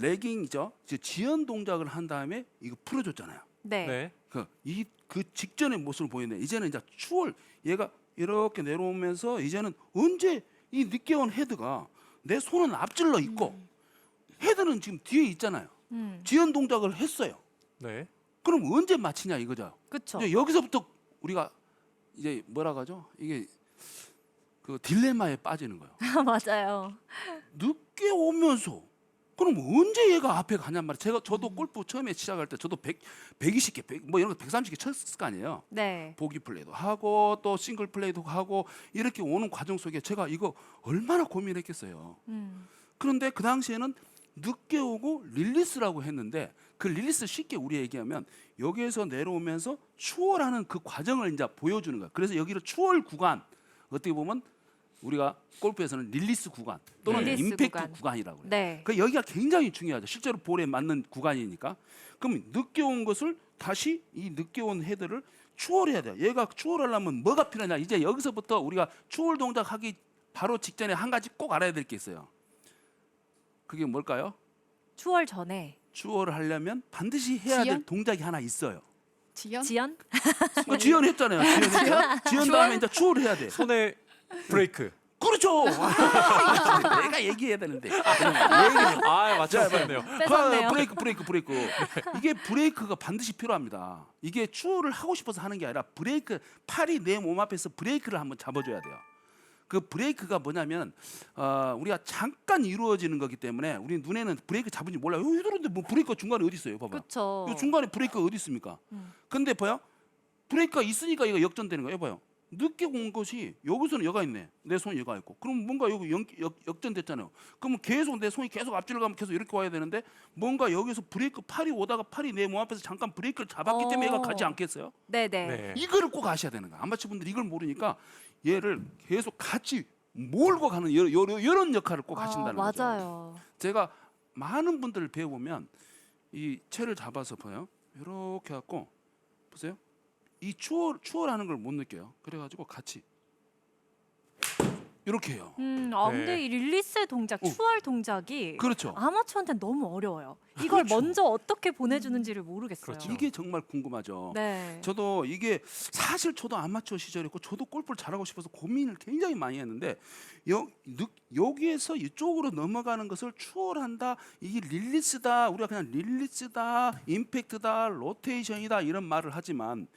레깅이죠. 이제 지연 동작을 한 다음에 이거 풀어줬잖아요. 네. 네. 그 이 그 직전의 모습을 보이네. 이제는 이제 추월 얘가 이렇게 내려오면서 이제는 언제 이 늦게 온 헤드가 내 손은 앞질러 있고 헤드는 지금 뒤에 있잖아요. 음. 지연 동작을 했어요. 네. 그럼 언제 마치냐 이거죠. 그렇죠. 이제 여기서부터 우리가 이제 뭐라 하죠? 이게 그 딜레마에 빠지는 거예요. 맞아요. 늦게 오면서 그럼 언제 얘가 앞에 가냔 말이에요. 제가 음. 저도 골프 처음에 시작할 때 저도 100, 120개, 100, 뭐 이런 거 130개 쳤을 거 아니에요. 네. 보기 플레이도 하고 또 싱글 플레이도 하고 이렇게 오는 과정 속에 제가 이거 얼마나 고민했겠어요. 음. 그런데 그 당시에는 늦게 오고 릴리스라고 했는데 그 릴리스 쉽게 우리 얘기하면 여기에서 내려오면서 추월하는 그 과정을 이제 보여주는 거야. 그래서 여기를 추월 구간 어떻게 보면 우리가 골프에서는 릴리스 구간 또는 네. 릴리스 임팩트 구간. 구간. 이라고 해요. 네. 그 여기가 굉장히 중요하죠. 실제로 볼에 맞는 구간이니까. 그럼 늦게 온 것을 다시 이 늦게 온 헤드를 추월해야 돼요. 얘가 추월하려면 뭐가 필요하냐? 이제 여기서부터 우리가 추월 동작 하기 바로 직전에 한 가지 꼭 알아야 될 게 있어요. 그게 뭘까요? 추월 전에 추월을 하려면 반드시 해야 될 지연? 동작이 하나 있어요. 지연? 지연? 어, 지연했잖아요. 지연했잖아요. 지연 다음에 이제 추월을 해야 돼. 손에 브레이크. 그렇죠. 와, 내가 얘기해야 되는데. 얘기를 아, 맞췄네요. 뺏었네요. 그 브레이크 브레이크 브레이크 이게 브레이크가 반드시 필요합니다 이게 추월을 하고 싶어서 하는 게 아니라 브레이크 팔이 내 몸 앞에서 브레이크를 한번 잡아줘야 돼요 그 브레이크가 뭐냐면 어, 우리가 잠깐 이루어지는 거기 때문에 우리 눈에는 브레이크 잡은지 몰라요 여기 이러는데 뭐 브레이크가 중간에 어디 있어요 봐봐 그렇죠. 이 중간에 브레이크가 어디 있습니까 음. 근데 봐요 브레이크가 있으니까 이거 역전되는 거예요 봐요 늦게 온 것이 여기서는 여가 있네 내 손이 여가 있고 그럼 뭔가 여기 역, 역, 역 전됐잖아요 그러면 계속 내 손이 계속 앞질러 가면 계속 이렇게 와야 되는데 뭔가 여기서 브레이크 팔이 오다가 팔이 내 몸 앞에서 잠깐 브레이크를 잡았기 때문에 얘가 어. 가지 않겠어요 네네. 네. 이거를 꼭 아셔야 되는 거야 아마추어 분들이 이걸 모르니까 얘를 계속 같이 몰고 가는 이런, 이런, 이런 역할을 꼭 하신다는 아, 거죠 맞아요. 제가 많은 분들을 배워보면 이 채를 잡아서 봐요. 이렇게 갖고 보세요. 이 추월 추월하는 걸 못 느껴요. 그래가지고 같이 이렇게 해요. 음, 아 네. 근데 이 릴리스 동작, 어. 추월 동작이 그렇죠. 아마추어한테는 너무 어려워요. 이걸 그렇죠. 먼저 어떻게 보내주는지를 모르겠어요. 그렇죠. 이게 정말 궁금하죠. 네. 저도 이게 사실 저도 아마추어 시절이었고 저도 골프를 잘하고 싶어서 고민을 굉장히 많이 했는데 여, 느- 여기에서 이쪽으로 넘어가는 것을 추월한다 이게 릴리스다 우리가 그냥 릴리스다 임팩트다 로테이션이다 이런 말을 하지만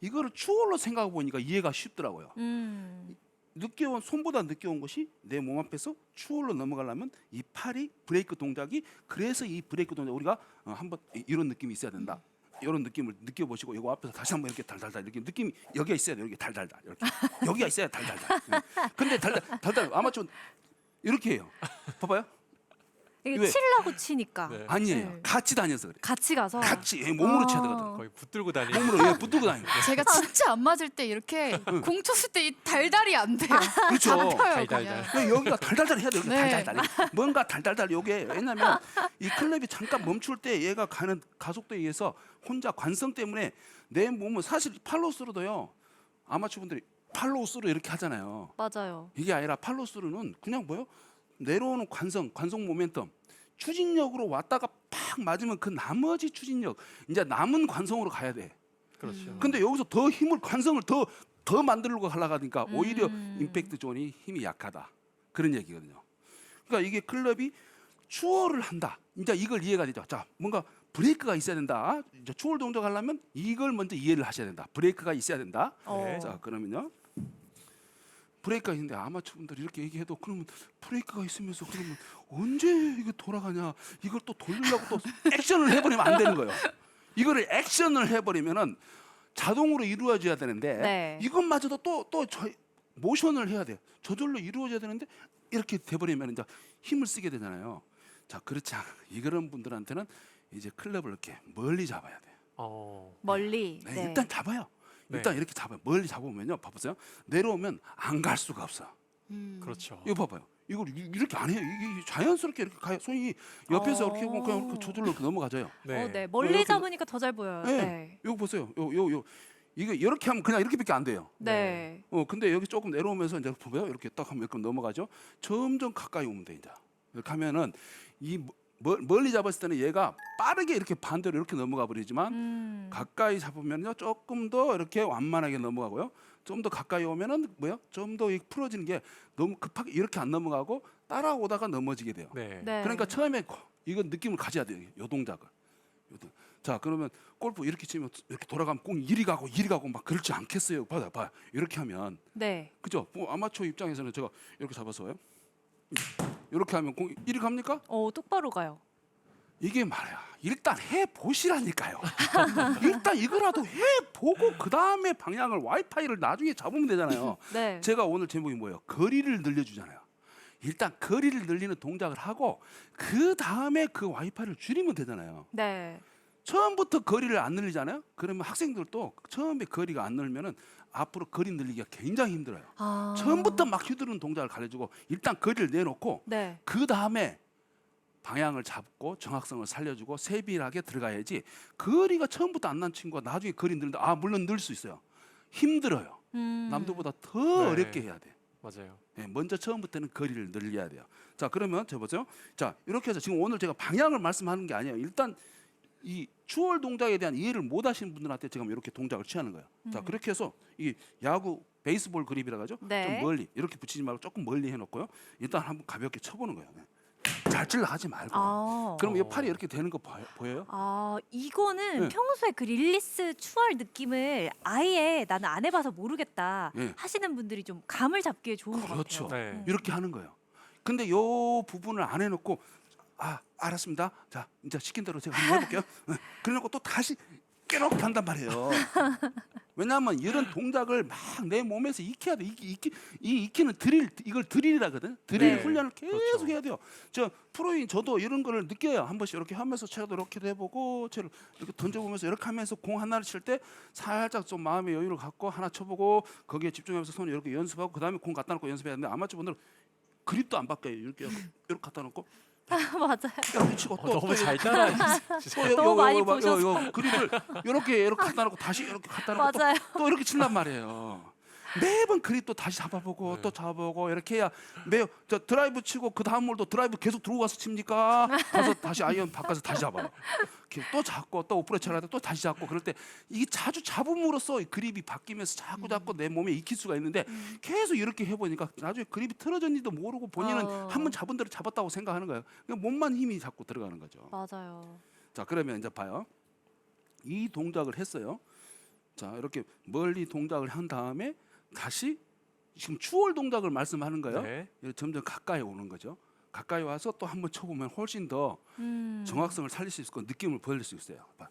이거를 추월로 생각해 보니까 이해가 쉽더라고요. 음. 늦게 온 손보다 늦게 온 것이 내 몸 앞에서 추월로 넘어가려면 이 팔이 브레이크 동작이 그래서 이 브레이크 동작 우리가 어, 한번 이- 이런 느낌이 있어야 된다. 이런 느낌을 느껴보시고 이거 앞에서 다시 한번 이렇게 달달달 이렇게 느낌이 여기가 있어야 돼. 여기 달달달 이렇게 여기가 있어야 달달달. 네. 근데 달달 달달 아마추어 이렇게 해요. 봐봐요. 이게 왜? 치려고 치니까 네. 아니에요. 네. 같이 다녀서 그래. 같이 가서 같이 예, 몸으로 쳐야 어. 되거든. 거의 붙들고 다니는. 몸으로 예, 붙들고 다니는 거예요. 제가 진짜 안 맞을 때 이렇게 공 쳤을 때 이 달달이 안 돼요. 그렇죠. 잡혀요 달달달. 그냥. 그러니까 여기가 달달달 해야 돼요. 이렇게 네. 달달달. 뭔가 달달달 요게 왜냐면 이 클럽이 잠깐 멈출 때 얘가 가는 가속도에 의해서 혼자 관성 때문에 내 몸은 사실 팔로스로도요. 아마추어분들이 팔로스로 이렇게 하잖아요. 맞아요. 이게 아니라 팔로스로는 그냥 뭐요? 내려오는 관성, 관성 모멘텀. 추진력으로 왔다가 팍 맞으면 그 나머지 추진력, 이제 남은 관성으로 가야 돼. 그렇죠. 근데 여기서 더 힘을 관성을 더 더 만들려고 하려고 하니까 오히려 음. 임팩트 존이 힘이 약하다 그런 얘기거든요. 그러니까 이게 클럽이 추월을 한다. 이제 이걸 이해가 되죠. 자, 뭔가 브레이크가 있어야 된다. 이제 추월 동작 하려면 이걸 먼저 이해를 하셔야 된다. 브레이크가 있어야 된다. 어. 네. 자, 그러면요. 브레이크가 있는데 아마추어분들이 이렇게 얘기해도 그러면 브레이크가 있으면서 그러면 언제 이거 돌아가냐 이걸 또 돌리려고 또 액션을 해버리면 안 되는 거예요. 이거를 액션을 해버리면은 자동으로 이루어져야 되는데 네. 이것마저도 또또 모션을 해야 돼. 저절로 이루어져야 되는데 이렇게 돼버리면 이제 힘을 쓰게 되잖아요. 자 그렇지 않아. 이런 분들한테는 이제 클럽을 이렇게 멀리 잡아야 돼. 어. 멀리. 네, 네. 일단 잡아요. 일단 네. 이렇게 잡아요. 멀리 잡으면요. 봐보세요. 내려오면 안 갈 수가 없어. 음. 그렇죠. 이거 봐봐요. 이걸 이- 이렇게 안 해요. 이게 자연스럽게 이렇게 가요. 손이 옆에서 어. 이렇게 하고 그냥 이렇게 저절로 이렇게 넘어가져요. 네. 어, 네. 멀리 이렇게 잡으니까 더 잘 보여요. 네. 네. 이거 보세요. 요 요 요 이거 이렇게 하면 그냥 이렇게밖에 안 돼요. 네. 어 근데 여기 조금 내려오면서 이제 보세요. 이렇게 딱 하면 이렇게 넘어가죠. 점점 가까이 오면 돼 이제. 이렇게 하면은 이 뭐- 멀- 멀리 잡았을 때는 얘가 빠르게 이렇게 반대로 이렇게 넘어가 버리지만 음. 가까이 잡으면요 조금 더 이렇게 완만하게 넘어가고요. 좀 더 가까이 오면은 뭐야? 좀 더 풀어지는 게 너무 급하게 이렇게 안 넘어가고 따라오다가 넘어지게 돼요. 네. 네. 그러니까 처음에 거- 이건 느낌을 가져야 돼요. 요 동작을. 요 동- 자 그러면 골프 이렇게 치면 이렇게 돌아가면 공 이리 가고 이리 가고 막 그렇지 않겠어요. 봐봐, 봐. 이렇게 하면 네. 그죠? 뭐 아마추어 입장에서는 제가 이렇게 잡아서요. 이렇게 하면 공 이리 갑니까? 어 똑바로 가요. 이게 말이야. 일단 해 보시라니까요. 일단 이거라도 해 보고 그 다음에 방향을 와이파이를 나중에 잡으면 되잖아요. 네. 제가 오늘 제목이 뭐예요? 거리를 늘려주잖아요. 일단 거리를 늘리는 동작을 하고 그 다음에 그 와이파이를 줄이면 되잖아요. 네. 처음부터 거리를 안 늘리잖아요. 그러면 학생들도 처음에 거리가 안 늘면은 앞으로 거리 늘리기가 굉장히 힘들어요. 아. 처음부터 막 휘두르는 동작을 가르쳐주고 일단 거리를 내놓고 네. 그 다음에 방향을 잡고 정확성을 살려주고 세밀하게 들어가야지 거리가 처음부터 안 난 친구가 나중에 거리 늘는데 아 물론 늘 수 있어요. 힘들어요. 음. 남들보다 더 네. 어렵게 해야 돼. 맞아요. 예, 먼저 처음부터는 거리를 늘려야 돼요. 자 그러면 저 보세요. 자 이렇게 해서 지금 오늘 제가 방향을 말씀하는 게 아니에요. 일단 이 추월 동작에 대한 이해를 못 하시는 분들한테 지금 이렇게 동작을 취하는 거예요. 자 그렇게 해서 이 야구 베이스볼 그립이라 가죠. 네. 좀 멀리 이렇게 붙이지 말고 조금 멀리 해 놓고요. 일단 한번 가볍게 쳐 보는 거예요. 네. 잘 찔러 하지 말고. 아. 그럼 이 팔이 이렇게 되는 거 보여- 보여요? 아 이거는 네. 평소에 그 릴리스 추월 느낌을 아예 나는 안 해봐서 모르겠다 네. 하시는 분들이 좀 감을 잡기에 좋은 그렇죠. 것 같아요. 네. 이렇게 하는 거예요. 근데 요 부분을 안 해놓고 아 알았습니다. 자 이제 시킨 대로 제가 한번 해볼게요. 네. 그래놓고 또 다시 깨놓고 한단 말이에요. 왜냐하면 이런 동작을 막 내 몸에서 익혀야 돼. 익히, 익히, 이 익히는 드릴 이걸 드릴이라거든. 드릴 네. 훈련을 계속 그렇죠. 해야 돼요. 저 프로인 저도 이런 거를 느껴요. 한 번씩 이렇게 하면서 제가 이렇게 해보고 제를 이렇게 던져보면서 이렇게 하면서 공 하나를 칠 때 살짝 좀 마음의 여유를 갖고 하나 쳐보고 거기에 집중하면서 손을 이렇게 연습하고 그 다음에 공 갖다 놓고 연습해야 되는데 아마추어 분들은 그립도 안 바꿔요. 이렇게 이렇게 갖다 놓고 맞아요. 이렇게 치고 어, 또 너무 또잘 따라. 또 요- 너무 요- 많이 보셔서. 요 그립을 이렇게 이렇게 갖다 놓고 다시 이렇게 갖다 놓고 또, 맞아요. 또 이렇게 친단 말이에요. 매번 그립 또 다시 잡아보고 네. 또 잡아보고 이렇게 해야 매저 드라이브 치고 그 다음 몰도 드라이브 계속 들고 가서 칩니까? 가서 다시 아이언 바꿔서 다시 잡아요. 이렇게 또 잡고 또 오프로 쳐라 또 다시 잡고 그럴 때 이게 자주 잡음으로써 이 그립이 바뀌면서 자꾸 자꾸 내 몸에 익힐 수가 있는데 계속 이렇게 해보니까 나중에 그립이 틀어졌는지도 모르고 본인은 어. 한 번 잡은 대로 잡았다고 생각하는 거예요. 그냥 몸만 힘이 자꾸 들어가는 거죠. 맞아요. 자 그러면 이제 봐요. 이 동작을 했어요. 자 이렇게 멀리 동작을 한 다음에 다시 지금 추월 동작을 말씀하는 거예요. 네. 점점 가까이 오는 거죠. 가까이 와서 또 한번 쳐보면 훨씬 더 음. 정확성을 살릴 수 있고 느낌을 보여줄 수 있어요. 봐.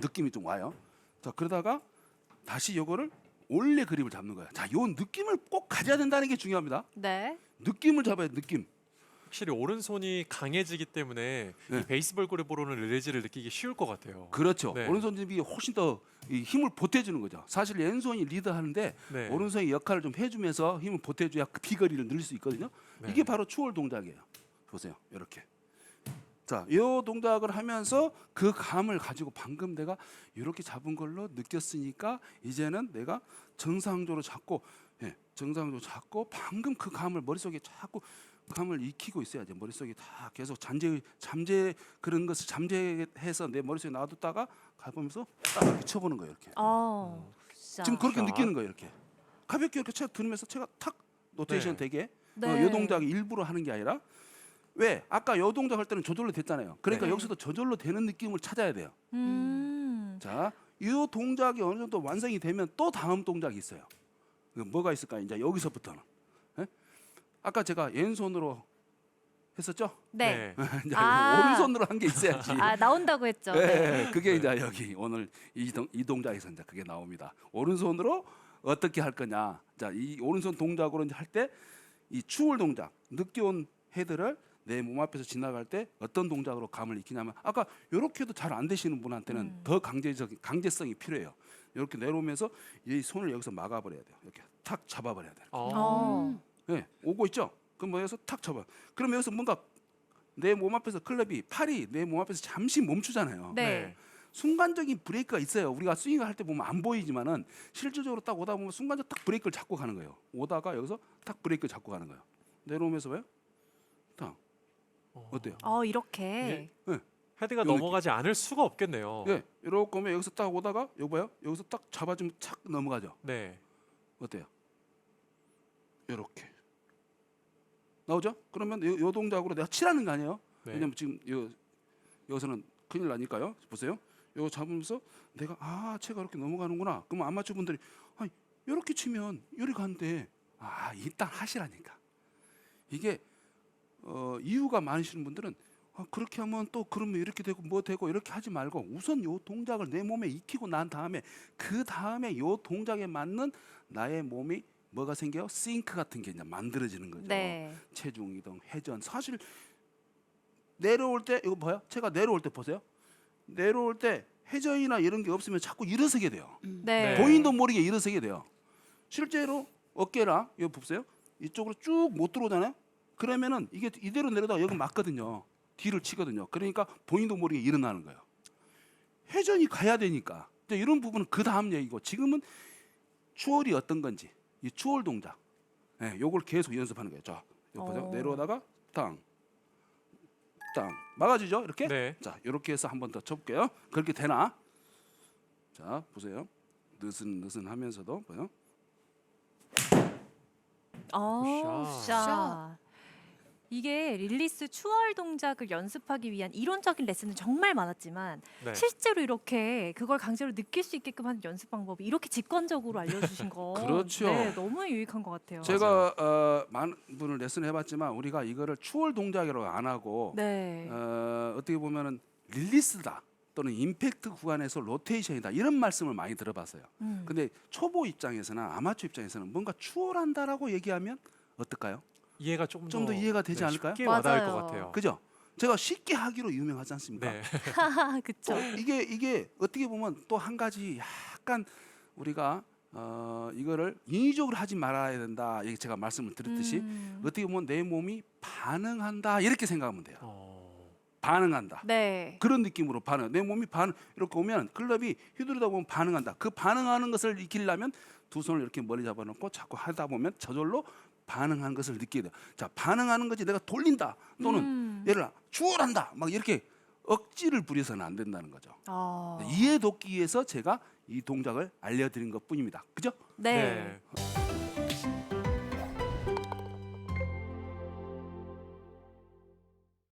느낌이 좀 와요. 자 그러다가 다시 요거를 원래 그립을 잡는 거예요. 자, 요 느낌을 꼭 가져야 된다는 게 중요합니다. 네. 느낌을 잡아야 돼, 느낌. 확실히 오른손이 강해지기 때문에 네. 이 베이스볼 그립으로는 릴레지를 느끼기 쉬울 것 같아요. 그렇죠. 네. 오른손잡이 훨씬 더이 힘을 보태주는 거죠. 사실 왼손이 리드하는데 네. 오른손이 역할을 좀 해주면서 힘을 보태줘야 그 비거리를 늘릴 수 있거든요. 네. 이게 바로 추월 동작이에요. 보세요, 이렇게. 자, 이 동작을 하면서 그 감을 가지고 방금 내가 이렇게 잡은 걸로 느꼈으니까 이제는 내가 정상적으로 잡고, 예, 정상적으로 잡고 방금 그 감을 머릿속에 자꾸 감을 익히고 있어야죠. 머릿속에 다 계속 잠재 잠재 그런 것을 잠재해서 내 머릿속에 놔뒀다가 가보면서 딱 쳐보는 거예요. 이렇게. 어. 진짜. 지금 그렇게 자. 느끼는 거예요. 이렇게 가볍게 이렇게 쳐 들으면서 제가 탁 노테이션 네. 되게 네. 어, 요 동작이 일부러 하는 게 아니라 왜 아까 요 동작 할 때는 저절로 됐잖아요. 그러니까 네. 여기서도 저절로 되는 느낌을 찾아야 돼요. 음. 자, 이 동작이 어느 정도 완성이 되면 또 다음 동작이 있어요. 그 뭐가 있을까? 이제 여기서부터는 예? 아까 제가 왼손으로 했었죠? 네. 이제 아. 오른손으로 한 게 있어야지. 아 나온다고 했죠. 예, 네. 그게 이제 여기 오늘 이, 동, 이 동작에서 이제 그게 나옵니다. 오른손으로 어떻게 할 거냐. 자, 이 오른손 동작으로 이제 할 때 이 추월 동작, 늦게 온 헤드를 내 몸 앞에서 지나갈 때 어떤 동작으로 감을 익히냐면 아까 이렇게 해도 잘 안 되시는 분한테는 음. 더 강제적 강제성이 필요해요. 이렇게 내려오면서 이 손을 여기서 막아버려야 돼요. 이렇게 탁 잡아버려야 돼요. 어. 어. 예, 오고 있죠. 그럼 뭐 여기서 탁 잡아. 그럼 여기서 뭔가 내 몸 앞에서 클럽이 팔이 내 몸 앞에서 잠시 멈추잖아요. 네. 순간적인 브레이크가 있어요. 우리가 스윙을 할 때 보면 안 보이지만은 실질적으로 딱 오다 보면 순간적으로 딱 브레이크를 잡고 가는 거예요. 오다가 여기서 딱 브레이크 잡고 가는 거예요. 내려오면서 왜요? 딱 어때요? 어 이렇게. 헤드가 요 넘어가지 않을 수가 없겠네요. 예, 이렇게 오면 여기서 딱 오다가 여기 봐요. 여기서 딱 잡아주면 착 넘어가죠. 네. 어때요? 이렇게 나오죠? 그러면 요, 요 동작으로 내가 칠하는 거 아니에요? 네. 왜냐면 지금 요, 여기서는 큰일 나니까요. 보세요. 요거 잡으면서 내가 아 채가 이렇게 넘어가는구나. 그러면 아마추어 분들이 아 이렇게 치면 요리 간대. 아 일단 하시라니까. 이게 어, 이유가 많으시는 분들은 아, 그렇게 하면 또 그러면 이렇게 되고 뭐 되고 이렇게 하지 말고 우선 요 동작을 내 몸에 익히고 난 다음에 그 다음에 요 동작에 맞는 나의 몸이 뭐가 생겨요? 싱크 같은 게 이제 만들어지는 거죠. 네. 체중 이동, 회전. 사실 내려올 때 이거 봐요. 제가 내려올 때 보세요. 내려올 때 회전이나 이런 게 없으면 자꾸 일어서게 돼요. 네. 네. 본인도 모르게 일어서게 돼요. 실제로 어깨랑 이거 보세요. 이쪽으로 쭉 못 들어오잖아요. 그러면은 이게 이대로 내려다가 여기 맞거든요. 뒤를 치거든요. 그러니까 본인도 모르게 일어나는 거예요. 회전이 가야 되니까. 근데 이런 부분은 그 다음 얘기고 지금은 추월이 어떤 건지 이 추월 동작. 예, 요걸 계속 연습하는 거예요. 자, 이거 보세요. 어. 내려오다가 땅, 땅 막아주죠. 이렇게. 네. 자, 이렇게 해서 한 번 더 쳐볼게요. 그렇게 되나? 자, 보세요. 느슨느슨 하면서도 보여. 어, 굿샷. 샷. 이게 릴리스 추월 동작을 연습하기 위한 이론적인 레슨은 정말 많았지만 네. 실제로 이렇게 그걸 강제로 느낄 수 있게끔 하는 연습 방법이 이렇게 직관적으로 알려주신 거 그렇죠. 네, 너무 유익한 것 같아요. 제가 어, 많은 분을 레슨 해봤지만 우리가 이거를 추월 동작이라고 안 하고 네. 어, 어떻게 보면은 릴리스다 또는 임팩트 구간에서 로테이션이다 이런 말씀을 많이 들어봤어요. 음. 근데 초보 입장에서는 아마추어 입장에서는 뭔가 추월한다라고 얘기하면 어떨까요? 이해가 조금 좀 더 이해가 되지 네, 않을까요? 쉽게 와닿을 맞아요. 것 같아요. 그죠? 제가 쉽게 하기로 유명하지 않습니까? 네. 그쵸. 또 이게 이게 어떻게 보면 또 한 가지 약간 우리가 어, 이거를 인위적으로 하지 말아야 된다. 이게 제가 말씀을 드렸듯이 음. 어떻게 보면 내 몸이 반응한다 이렇게 생각하면 돼요. 어, 반응한다. 네. 그런 느낌으로 반응. 내 몸이 반 이렇게 오면 클럽이 휘두르다 보면 반응한다. 그 반응하는 것을 익히려면 두 손을 이렇게 머리 잡아놓고 자꾸 하다 보면 저절로 반응하는 것을 느끼게 돼요. 자, 반응하는 것이 내가 돌린다 또는 음. 예를 들어 추월한다 막 이렇게 억지를 부려서는 안 된다는 거죠. 어. 이해 돕기 위해서 제가 이 동작을 알려드린 것 뿐입니다. 그죠? 네. 네.